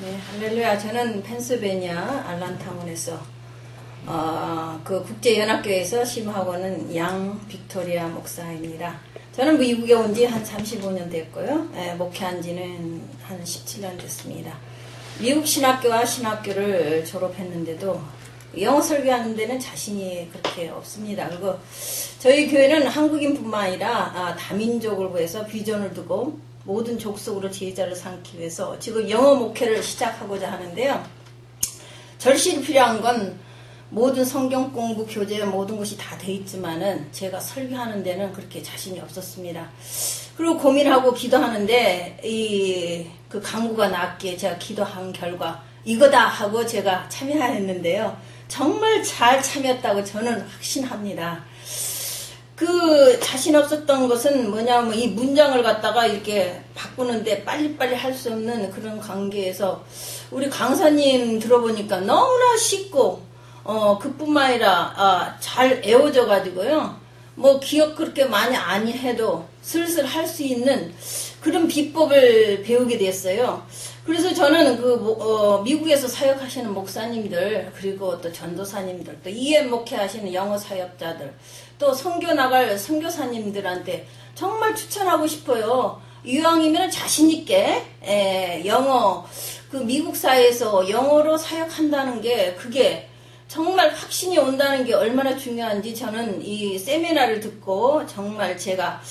네, 할렐루야. 저는 펜실베니아 알란타운에서 어, 그 국제연합교회에서 심하고는 양 빅토리아 목사입니다. 저는 미국에 온 지 한 35년 됐고요. 예, 목회한 지는 한 17년 됐습니다. 미국 신학교와 신학교를 졸업했는데도 영어 설교하는 데는 자신이 그렇게 없습니다. 그리고 저희 교회는 한국인뿐만 아니라 아, 다민족을 구해서 비전을 두고 모든 족속으로 제자를 삼기 위해서 지금 영어 목회를 시작하고자 하는데요. 절실히 필요한 건 모든 성경 공부 교재 모든 것이 다 돼 있지만은 제가 설교하는 데는 그렇게 자신이 없었습니다. 그리고 고민하고 기도하는데 이 그 강구가 나왔기에 제가 기도한 결과 이거다 하고 제가 참여했는데요. 정말 잘 참였다고 저는 확신합니다. 그 자신 없었던 것은 뭐냐면 이 문장을 갖다가 이렇게 바꾸는데 빨리빨리 할 수 없는 그런 관계에서 우리 강사님 들어보니까 너무나 쉽고 어 그뿐만 아니라 아, 잘 애워져 가지고요. 뭐 기억 그렇게 많이 안 해도 슬슬 할 수 있는 그런 비법을 배우게 됐어요. 그래서 저는 그 어, 미국에서 사역하시는 목사님들 그리고 또 전도사님들 또 EM 목회하시는 영어 사역자들 또 선교 나갈 선교사님들한테 정말 추천하고 싶어요. 이왕이면 자신 있게 에, 영어 그 미국 사회에서 영어로 사역한다는 게 그게 정말 확신이 온다는 게 얼마나 중요한지 저는 이 세미나를 듣고 정말 제가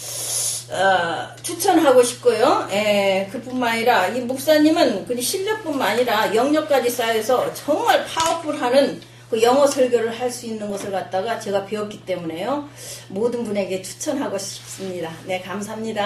어, 추천하고 싶고요. 에, 그뿐만 아니라 이 목사님은 그 실력뿐만 아니라 영역까지 쌓여서 정말 파워풀하는 그 영어 설교를 할 수 있는 것을 갖다가 제가 배웠기 때문에요. 모든 분에게 추천하고 싶습니다. 네, 감사합니다.